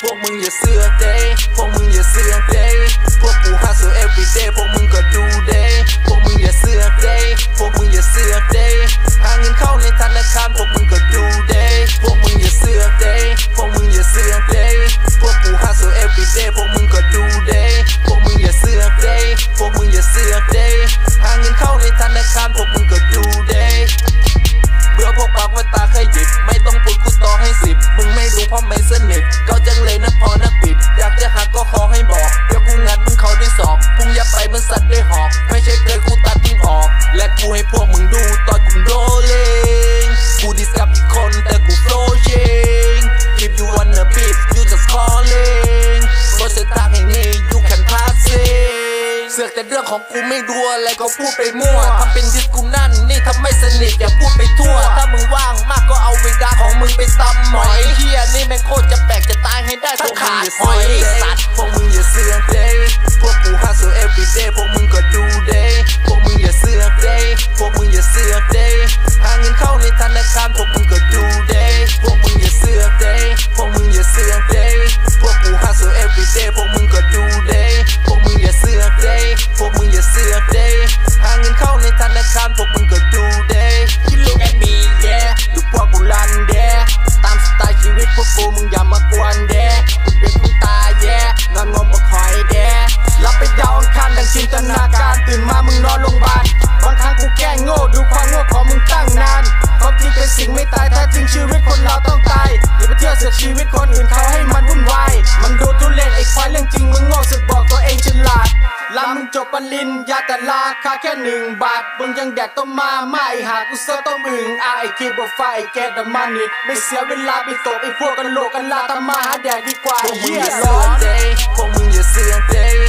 พวกมึงอย่าเสือกเด้ือกแต่เรื่องของกูไม่ดัวอะไรก็พูดไปมั่วทำเป็นดิสกูนั่นนี่ทำไม่สนิทอย่าพูดไปทั่ว ถ้ามึงว่างมากก็เอาเวลาของมึงไปตำหมอยเฮียนี่แม่งโคตรจะแปลกจะตายให้ได้สักขาดหอยสัตว์ อื่นเขาให้มันวุ่นวายมันดูทุเรศไอ้ควายเรื่องจริงมึงโง่สึกบอกตัวเองฉลาดลามึจบปริญญาแต่ราคาแค่หนึ่งบาทมึงยังแดกต้มมาไม่หากูเสื้อต้มอึ่งอาไอ้คีบว่าไฟแกดมันนี่ไม่เสียเวลาไปตบไอ้พวกกันโลกันลาทำมาหาแดกดีกว่าเฮียร้อนเดย์พวกมึงอย่าเสือเดย์